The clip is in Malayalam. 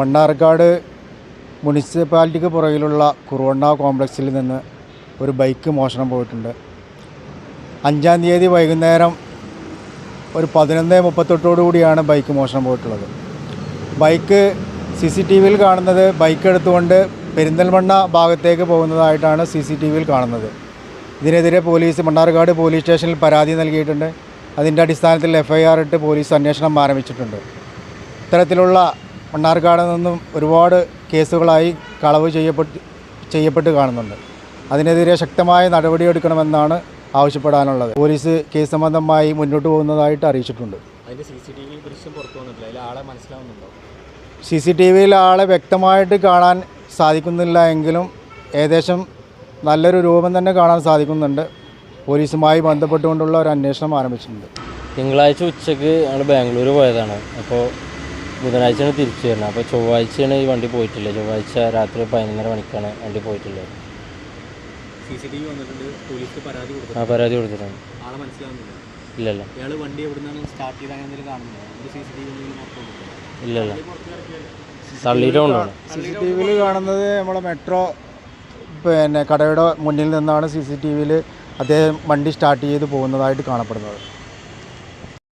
മണ്ണാർക്കാട് മുനിസിപ്പാലിറ്റിക്ക് പുറകിലുള്ള കുറുവണ്ണ കോംപ്ലക്സിൽ നിന്ന് ഒരു ബൈക്ക് മോഷണം പോയിട്ടുണ്ട്. അഞ്ചാം തീയതി വൈകുന്നേരം ഒരു പതിനൊന്ന് മുപ്പത്തെട്ടോടു കൂടിയാണ് ബൈക്ക് മോഷണം പോയിട്ടുള്ളത്. ബൈക്ക് സി സി ടി വിയിൽ കാണുന്നത് ബൈക്ക് എടുത്തുകൊണ്ട് പെരിന്തൽമണ്ണ ഭാഗത്തേക്ക് പോകുന്നതായിട്ടാണ് സി സി ടി വിയിൽ കാണുന്നത്. ഇതിനെതിരെ പോലീസ് മണ്ണാർക്കാട് പോലീസ് സ്റ്റേഷനിൽ പരാതി നൽകിയിട്ടുണ്ട്. അതിന്റെ അടിസ്ഥാനത്തിൽ എഫ് ഐ ആർ ഇട്ട് പോലീസ് അന്വേഷണം ആരംഭിച്ചിട്ടുണ്ട്. ഇത്തരത്തിലുള്ള മണ്ണാർക്കാട് നിന്നും ഒരുപാട് കേസുകളായി കളവ് ചെയ്യപ്പെട്ട് ചെയ്യപ്പെട്ട് കാണുന്നുണ്ട്. അതിനെതിരെ ശക്തമായ നടപടിയെടുക്കണമെന്നാണ് ആവശ്യപ്പെടാനുള്ളത്. പോലീസ് കേസ് സംബന്ധമായി മുന്നോട്ട് പോകുന്നതായിട്ട് അറിയിച്ചിട്ടുണ്ട്. സി സി ടി വിയിൽ ആളെ വ്യക്തമായിട്ട് കാണാൻ സാധിക്കുന്നില്ല എങ്കിലും ഏകദേശം നല്ലൊരു രൂപം തന്നെ കാണാൻ സാധിക്കുന്നുണ്ട്. പോലീസുമായി ബന്ധപ്പെട്ടുകൊണ്ടുള്ള ഒരു അന്വേഷണം ആരംഭിച്ചിട്ടുണ്ട്. തിങ്കളാഴ്ച ഉച്ചയ്ക്ക് ഞങ്ങൾ ബാംഗ്ലൂർ പോയതാണ്. അപ്പോൾ ബുധനാഴ്ചയാണ് തിരിച്ചു വരുന്നത്. അപ്പോൾ ചൊവ്വാഴ്ചയാണ് ഈ വണ്ടി പോയിട്ടില്ല ചൊവ്വാഴ്ച രാത്രി പതിനൊന്നര മണിക്കാണ് വണ്ടി പോയിട്ടുള്ളത്. ആ പരാതി കൊടുത്തിട്ടുണ്ട്. ഇല്ലല്ല ഇല്ലല്ല തള്ളിയിട്ടുകൊണ്ടാണ് സി സി ടി വിയിൽ കാണുന്നത് നമ്മളെ മെട്രോ പിന്നെ കടയുടെ മുന്നിൽ നിന്നാണ് സി സി ടി വിയിൽ അദ്ദേഹം വണ്ടി സ്റ്റാർട്ട് ചെയ്ത് പോകുന്നതായിട്ട് കാണപ്പെടുന്നത്.